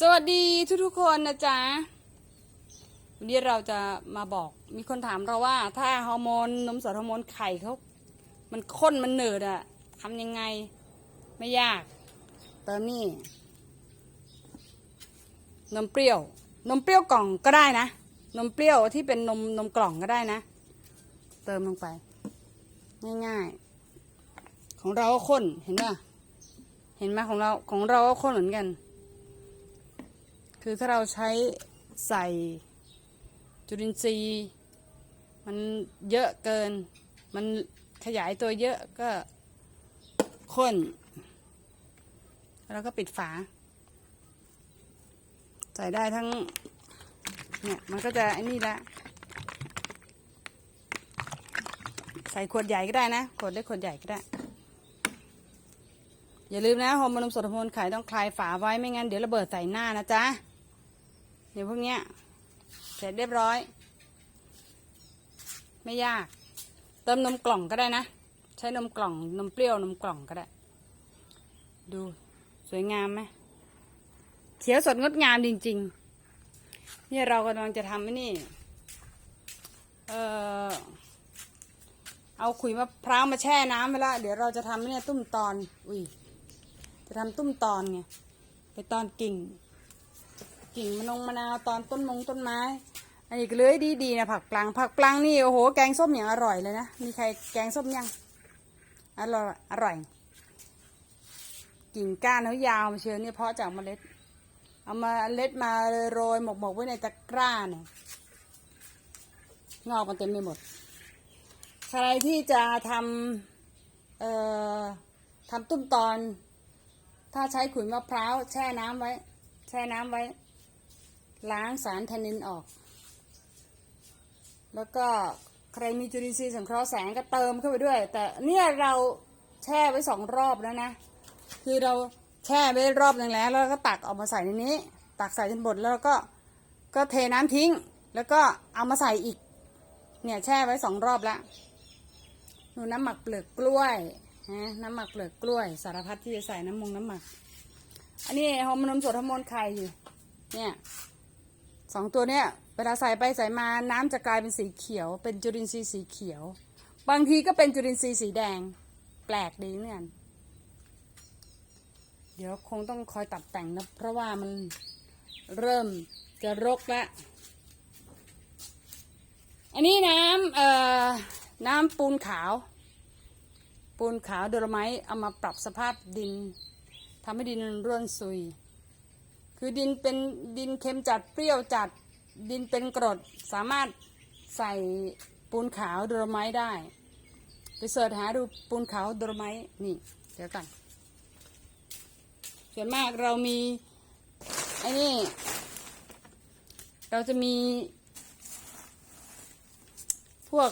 สวัสดีทุกๆคนนะจ๊ะ วันนี้เราจะมาบอกมีคนถามเราว่า ถ้าฮอร์โมนนมสดฮอร์โมนไข่เขามันข้นมันเหนืดอะทำยังไงไม่ยาก เติมนี่นมเปรี้ยว นมเปรี้ยวกล่องก็ได้นะ นมเปรี้ยวที่เป็นนมนมกล่องก็ได้นะ เติมลงไป ง่ายๆ ของเราก็ข้นเห็นป่ะเห็นไหมของเราของเราก็ข้นเหมือนกัน คือถ้าเราใช้ใส่จุลินทรีย์ มันเยอะเกิน มันขยายตัวเยอะก็ข้น แล้วก็ปิดฝา ใส่ได้ทั้ง เนี่ย มันก็จะไอ้นี่ละ ใส่ขวดใหญ่ก็ได้นะ ขวดเล็กขวดใหญ่ก็ได้ อย่าลืมนะฮอร์โมนนมสดฮอร์โมนไข่ต้องคลายฝาไว้ไม่งั้นเดี๋ยวระเบิดใส่หน้านะจ๊ะ เดี๋ยวพวกเนี้ย เสร็จเรียบร้อย ไม่ยาก เติมนมกล่องก็ได้นะ ใช้นมกล่อง นมเปรี้ยวนมกล่องก็ได้ ดูสวยงามไหมเขียวสดงดงามจริง ๆ เนี่ยเรากำลังจะทำนี่ เออเอาขุยมะพร้าวมาแช่น้ำไปละเดี๋ยวเราจะทำเนี่ยตุ้มตอน อุ้ยจะทำตุ้มตอนไงไปตอนกิ่ง กิ่งมะนงมะนาวตอนต้นมงต้นไม้ อันนี้ก็เลยดีๆนะผักปลังผักปลังนี่โอ้โหแกงส้มอย่างอร่อยเลยนะ มีใครแกงส้มยังอร่อยอร่อย กิ่งก้านเขายาวมาเชียวเนี่ยเพาะจากเมล็ด เอามาเมล็ดมาโรยหมกหมกไว้ในตะกร้าเนี่ยงอกมันเต็มไปหมด ใครที่จะทำเอ่อทำตุ้มตอน ถ้าใช้ขุยมะพร้าวแช่น้ำไว้ แช่น้ำไว้ ล้างสารแทนนินออก แล้วก็ใครมีจุลินทรีย์สังเคราะห์แสงก็เติมเข้าไปด้วย แต่เนี่ยเราแช่ไว้สองรอบแล้วนะ คือเราแช่ไว้รอบหนึ่งแล้ว แล้วก็ตักออกมาใส่ในนี้ ตักใส่จนหมดแล้วก็ก็เทน้ำทิ้ง แล้วก็เอามาใส่อีก เนี่ยแช่ไว้สองรอบแล้วหนูน้ำหมักเปลือกกล้วยนะน้ำหมักเปลือกกล้วย สารพัดที่จะใส่น้ำมงน้ำหมัก อันนี้ฮอมนนมสดฮอร์โมนไข่อยู่เนี่ย สองตัวเนี่ยเวลาใส่ไปใส่มาน้ำจะกลายเป็นสีเขียว เป็นจุลินทรีย์สีเขียว บางทีก็เป็นจุลินทรีย์สีแดง แปลกดีเหมือนกันเดี๋ยวคงต้องคอยตัดแต่งนะเพราะว่ามันเริ่มจะรกแล้วอันนี้น้ำเอ่อน้ำปูนขาว ปูนขาวโดโลไมต์เอามาปรับสภาพดินทำให้ดินร่วนซุย คือดินเป็นดินเค็มจัดเปรี้ยวจัดดินเป็นกรดสามารถใส่ปูนขาวโดโลไมต์ได้ ไปเสิร์ชหาดูปูนขาวโดโลไมต์นี่เดี๋ยวกันส่วนมากเรามีไอ้นี่เราจะมี พวก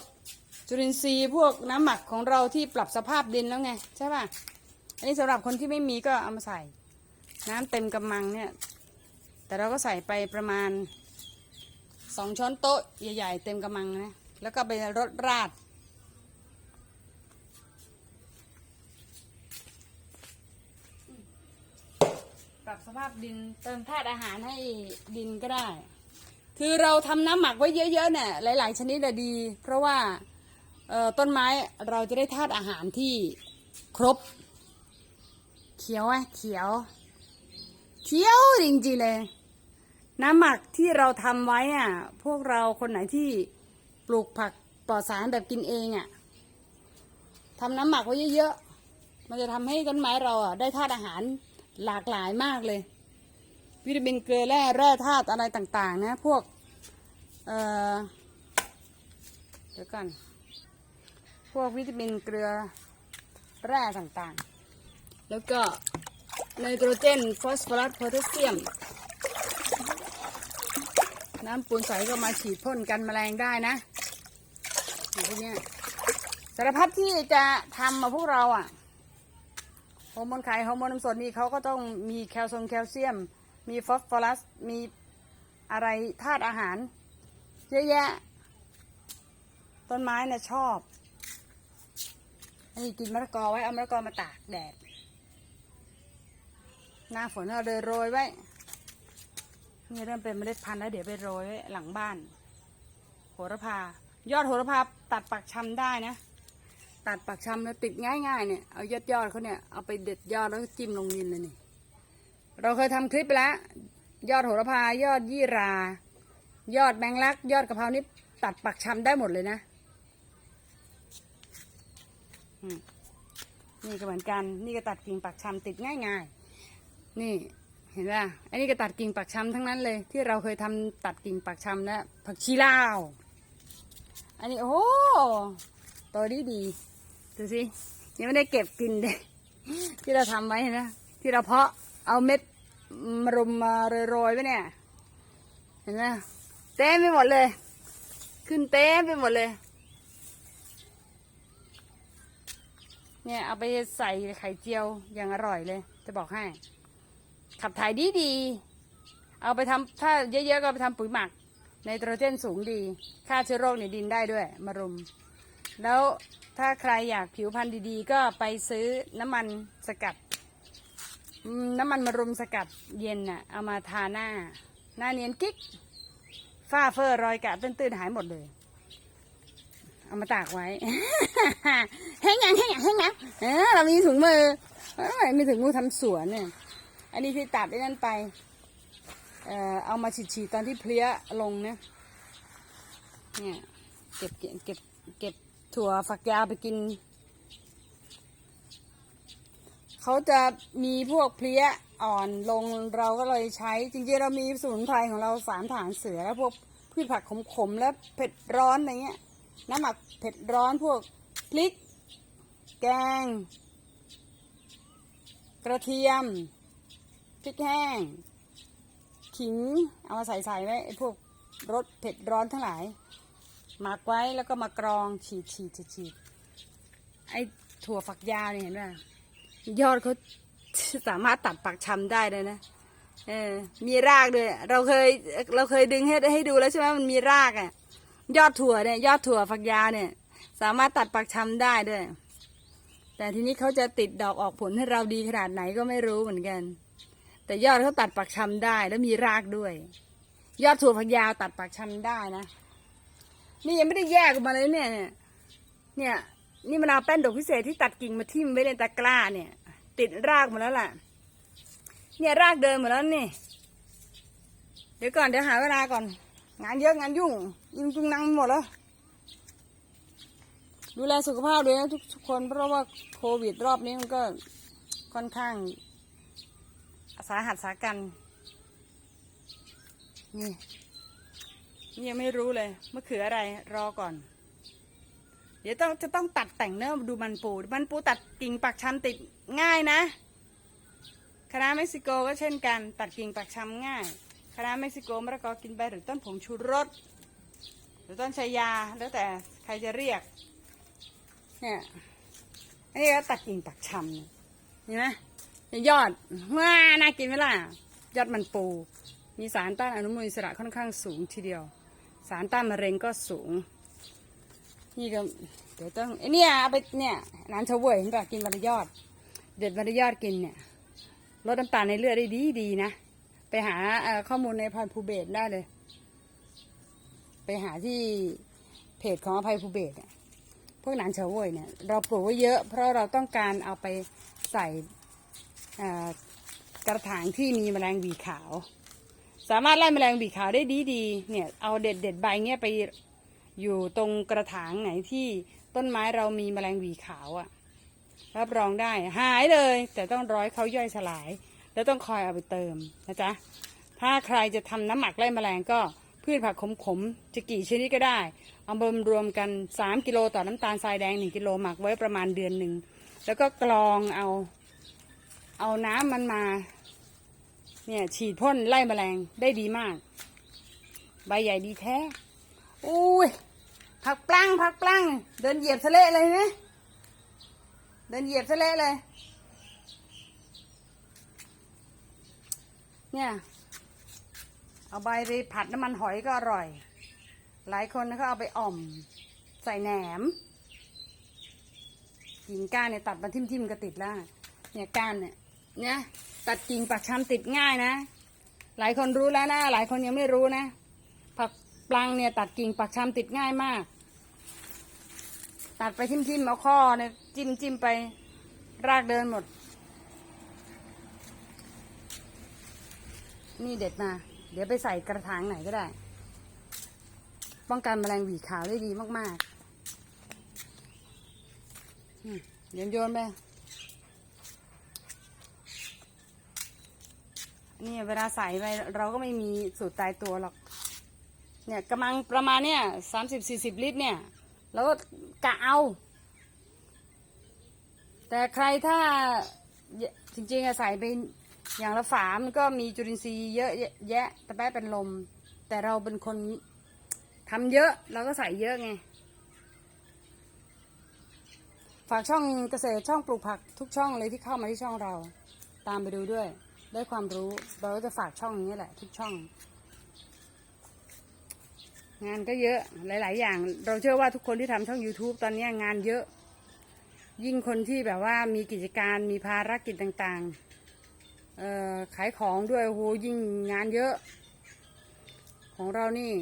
จุลินทรีย์พวกน้ำหมักของเราที่ปรับสภาพดินแล้วไง ใช่ป่ะ อันนี้สำหรับคนที่ไม่มีก็เอามาใส่ น้ำเต็มกำมังเนี่ย แต่เราก็ใส่ไปประมาณสองช้อนโต๊ะใหญ่ๆ เต็มกำมังนะ แล้วก็ไปรดราด ปรับสภาพดินเติมธาตุอาหารให้ดินก็ได้ คือเราทำน้ำหมักไว้เยอะๆเนี่ยหลายๆ ชนิดอะดี เพราะว่าต้นไม้เราจะได้ธาตุอาหารที่ครบ เขียวไหมเขียว เขียวจริงๆเลย น้ำหมักที่เราทำไว้อะ พวกเราคนไหนที่ปลูกผักปลอดสารแบบกินเองอะทำน้ำหมักไว้เยอะๆ มันจะทำให้ต้นไม้เราอะได้ธาตุอาหารหลากหลายมากเลย วิตามินเกลือแร่แร่ธาตุอะไรต่างๆ นะ พวก เอ่อ เดี๋ยวกัน พวกวิตามินเกลือแร่ต่างๆ แล้วก็ไนโตรเจน ฟอสฟอรัส โพแทสเซียม น้ำปูนใสก็มาฉีดพ่นกันแมลงได้นะอย่างพวกนี้สารพัดที่จะทำมาพวกเราอะฮอร์โมนไข่ฮอร์โมนน้ำสดนี่เขาก็ต้องมีแคลซงแคลเซียม มีฟอสฟอรัส มีอะไรธาตุอาหาร เยอะแยะ ต้นไม้เนี่ยชอบอันนี้กินมะละกอไว้ เอามะละกอมาตากแดด หน้าฝนเราเลยโรยไว้ นี่เริ่มเป็นเมล็ดพันธุ์แล้วเดี๋ยวไปโรยหลังบ้าน โหระพา ยอดโหระพาตัดปักชำได้นะ ตัดปักชำแล้วติดง่ายๆเนี่ยเอายอดยอดเขาเนี่ยเอาไปเด็ดยอดแล้วก็จิ้มลงดินเลยนี่ เราเคยทำคลิปไปแล้วยอดโหระพายอดยี่รา ยอดแมงลัก ยอดกะเพรานี่ตัดปักชำได้หมดเลยนะนี่ก็เหมือนกัน นี่ก็ตัดกิ่งปักชำติดง่ายๆ นี่ เห็นป่ะอันนี้ก็ตัดกิ่งปักชำทั้งนั้นเลย ที่เราเคยทำตัดกิ่งปักชำนะผักชีลาว อันนี้โอ้ตัวดีดีดูสิยังไม่ได้เก็บกินเลยที่เราทำไว้เห็นไหมที่เราเพาะเอาเม็ดมารุมมาโรยๆไว้เนี่ย เห็นไหมเต็มไปหมดเลย ขึ้นเต็มไปหมดเลย เนี่ยเอาไปใส่ไข่เจียวอย่างอร่อยเลย จะบอกให้ ขับถ่ายดีดีๆเอาไปทำถ้าเยอะๆก็ไปทำปุ๋ยหมักไนโตรเจนสูงดี ฆ่าเชื้อโรคในดินได้ด้วยมารุม แล้วถ้าใครอยากผิวพรรณดีๆ ก็ไปซื้อน้ำมันสกัด น้ำมันมะรุมสกัดเย็นน่ะ เอามาทาหน้า หน้าเนียนกิ๊ก ฝ้าเฟอร์รอยกะตื้นๆหายหมดเลย เอามาตากไว้แห้งยังแห้งยังแห้งยังเออเรามีถุงมือเอ้ยมีถุงมือทำสวนเนี่ย อันนี้ที่ตัดไอ้นั่นไป เอ่อเอามาฉีดๆตอนที่เพลี้ยลงนี่ยเนี่ยเก็บเก็บเก็บเก็บถั่วฝักยาวไปกิน เขาจะมีพวกเพลี้ยอ่อนลงเราก็เลยใช้ จริงๆเรามีสมุนไพรของเราสามฐานเสือแล้วพวกพืชผักขมๆและเผ็ดร้อนอะไรเงี้ย น้ำหมักเผ็ดร้อนพวกพริก แกง กระเทียม พริกแห้ง ขิง เอามาใส่ใส่ไว้ไอ้พวกรสเผ็ดร้อนทั้งหลายหมักไว้แล้วก็มากรองฉีดฉีดฉีดฉีดไอ้ถั่วฝักยาวเนี่ยเห็นป่ะยอดเขาสามารถตัดปักชำได้เลยนะเออมีรากด้วย เราเคยเราเคยดึงให้ให้ดูแล้วใช่ไหมมันมีรากอะ ยอดถั่วเนี่ย ยอดถั่วฝักยาวเนี่ย สามารถตัดปักชำได้ด้วย แต่ทีนี้เขาจะติดดอกออกผลให้เราดีขนาดไหนก็ไม่รู้เหมือนกัน แต่ยอดเขาตัดปักชำได้แล้วมีรากด้วย ยอดถั่วฝักยาวตัดปักชำได้นะ นี่ยังไม่ได้แยกออกมาเลยเนี่ย เนี่ย นี่มะนาวแป้นดอกพิเศษที่ตัดกิ่งมาทิ่มไว้ในตะกร้าเนี่ย ติดรากหมดแล้วล่ะ เนี่ยรากเดินหมดแล้วนี่ เดี๋ยวก่อนเดี๋ยวหาเวลาก่อน งานเยอะงานยุ่งยุ่งจุงนังหมดแล้วดูแลสุขภาพด้วยนะทุกคนเพราะว่าโควิดรอบนี้มันก็ค่อนข้าง สาหัสสากัน นี่นี่ยังไม่รู้เลยมะเขืออะไรรอก่อน เดี๋ยวต้องจะต้องตัดแต่งเนื้อดูมันปูมันปูตัดกิ่งปักชำติดง่ายนะคณะเม็กซิโกก็เช่นกัน ตัดกิ่งปักชำง่ายคณะเม็กซิโกมะละกอกินไปหรือต้นผงชูรสหรือต้นชายาแล้วแต่ใครจะเรียกเนี่ยอันนี้ก็ตัดกิ่งปักชำนี่ยเห็นไหม ยอดว้าน่ากินไหมล่ะ ยอดมันปู มีสารต้านอนุมูลอิสระค่อนข้างสูงทีเดียว สารต้านมะเร็งก็สูง นี่ก็เดี๋ยวต้องไอเนี่ยเอาไปเนี่ยน้ำเฉาเวยเห็นป่ะกินวันละยอด เด็ดวันละยอดกินเนี่ยลดน้ำตาลในเลือดได้ดีดีนะ ไปหาข้อมูลในพันภูเบศได้เลย ไปหาที่เพจของอภัยภูเบศเนี่ยพวกหนานเฉวยเนี่ยเราปลูกไว้เยอะ เพราะเราต้องการเอาไปใส่ กระถางที่มีแมลงวีขาว สามารถไล่แมลงบีขาวได้ดีดีๆเนี่ยเอาเด็ดเด็ดใบเงี้ยไปอยู่ตรงกระถางไหนที่ต้นไม้เรามีแมลงวีขาวอะ่ะรับรองได้หายเลย แต่ต้องร้อยเขาย่อยสลาย แล้วต้องคอยเอาไปเติมนะจ๊ะถ้าใครจะทำน้ำหมักไล่แมลงก็พืชผักขมๆจะกี่ชนิดก็ได้เอาบมรวมกัน 3 กิโลต่อน้ำตาลทรายแดง 1 กิโลหมักไว้ประมาณเดือนหนึ่งแล้วก็กรองเอา เอาน้ำมันมา เนี่ยฉีดพ่นไล่แมลงได้ดีมาก ใบใหญ่ดีแท้อุ้ยผักปลังผักปลังเดินเหยียบทะเลเลยไหมเดินเหยียบทะเลเลย เนี่ยเอาใบไปผัดน้ำมันหอยก็อร่อย หลายคนเขาเอาไปอ่อม ใส่แหนมกิ่งก้านเนี่ยตัดมาทิ่มๆก็ติดแล้วเนี่ยก้านเนี่ย เนี่ยตัดกิ่งปักชำติดง่ายนะ หลายคนรู้แล้วนะ หลายคนยังไม่รู้นะ ผักปลังเนี่ยตัดกิ่งปักชำติดง่ายมาก ตัดไปทิ่มๆเอาข้อเนี่ยจิ้มจิ้มไปรากเดินหมด นี่เด็ดมา เดี๋ยวไปใส่กระถางไหนก็ได้ ป้องกันแมลงหวีขาวได้ดีมากๆอืมโยนโยนไป เนี่ยเวลาใส่ไปเราก็ไม่มีสูตรตายตัวหรอก เนี่ยกำลังประมาณเนี่ยสามสิบสี่สิบลิตรเนี่ยแล้วก็กะเอา แต่ใครถ้าจริงๆอะใส่ไปอย่างละฝามันก็มีจุลินทรีย์เยอะแยะแต่แป๊ะเป็นลม แต่เราเป็นคนทำเยอะเราก็ใส่เยอะไงฝากช่องเกษตรช่องปลูกผักทุกช่องเลยที่เข้ามาที่ช่องเรา ตามไปดูด้วย ได้ความรู้เราก็จะฝากช่องนี้แหละ ทุกช่อง งานก็เยอะหลาย ๆ อย่าง เราเชื่อว่าทุกคนที่ทำช่อง YouTube ตอนนี้งานเยอะ ยิ่งคนที่แบบว่ามีกิจการมีภารกิจต่างๆเอ่อขายของด้วยโหยิ่งงานเยอะ ของเรานี่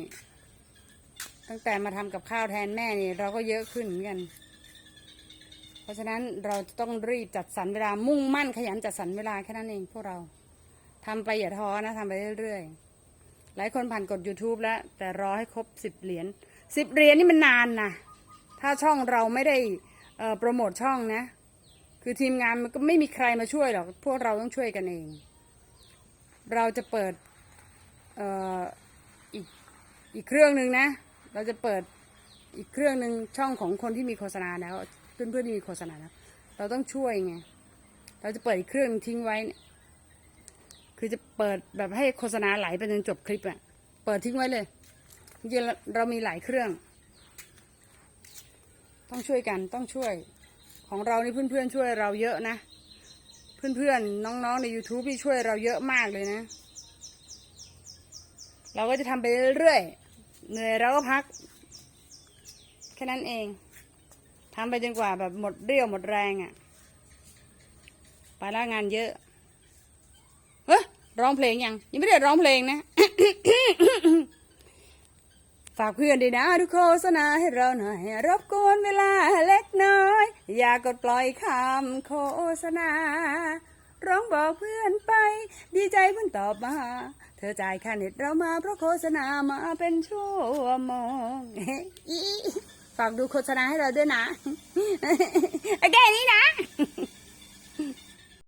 ตั้งแต่มาทำกับข้าวแทนแม่นี่ เราก็เยอะขึ้นเหมือนกันเพราะฉะนั้นเราต้องรีบจัดสรรเวลามุ่งมั่นขยันจัดสรรเวลาแค่นั้นเองพวกเรา ทำไปอย่าท้อนะทำไปเรื่อยๆ หลายคนผ่านกด YouTube แล้ว แต่รอให้ครบสิบเหรียญสิบเหรียญนี่มันนานนะถ้าช่องเราไม่ได้โปรโมทช่องนะ คือทีมงานมันก็ไม่มีใครมาช่วยหรอก พวกเราต้องช่วยกันเอง เราจะเปิดอออีกอีกเครื่องหนึ่งนะ เราจะเปิดอีกเครื่องหนึ่งช่องของคนที่มีโฆษณาแล้วเพื่อนๆที่มีโฆษณาแล้วเราต้องช่วยไงเราจะเปิดอีกเครื่องทิ้งไว้ คือจะเปิดแบบให้โฆษณาไหลไปจนจบคลิปอะเปิดทิ้งไว้เลยจริงเรามีหลายเครื่อง ต้องช่วยกันต้องช่วย ของเรานี่เพื่อนๆช่วยเราเยอะนะ เพื่อนๆน้องๆใน YouTube ที่ช่วยเราเยอะมากเลยนะ เราก็จะทำไปเรื่อยๆเหนื่อยเราก็พัก แค่นั้นเองทำไปจนกว่าแบบหมดเรี่ยวหมดแรงอะ่ะไปล้วงานเยอะ ร้องเพลงยังยังไม่ได้ร้องเพลงนะ ฝากเพื่อนด้วยนะทุกโฆษณาให้เราหน่อย รบกวนเวลาเล็กน้อย อย่ากดปล่อยคำโฆษณา ร้องบอกเพื่อนไป ดีใจเพื่อนตอบมาเธอจ่ายค่าเน็ตเรามาเพราะโฆษณามาเป็นชั่วโมงฝากดูโฆษณาให้เราด้วยนะโอเคนี้นะ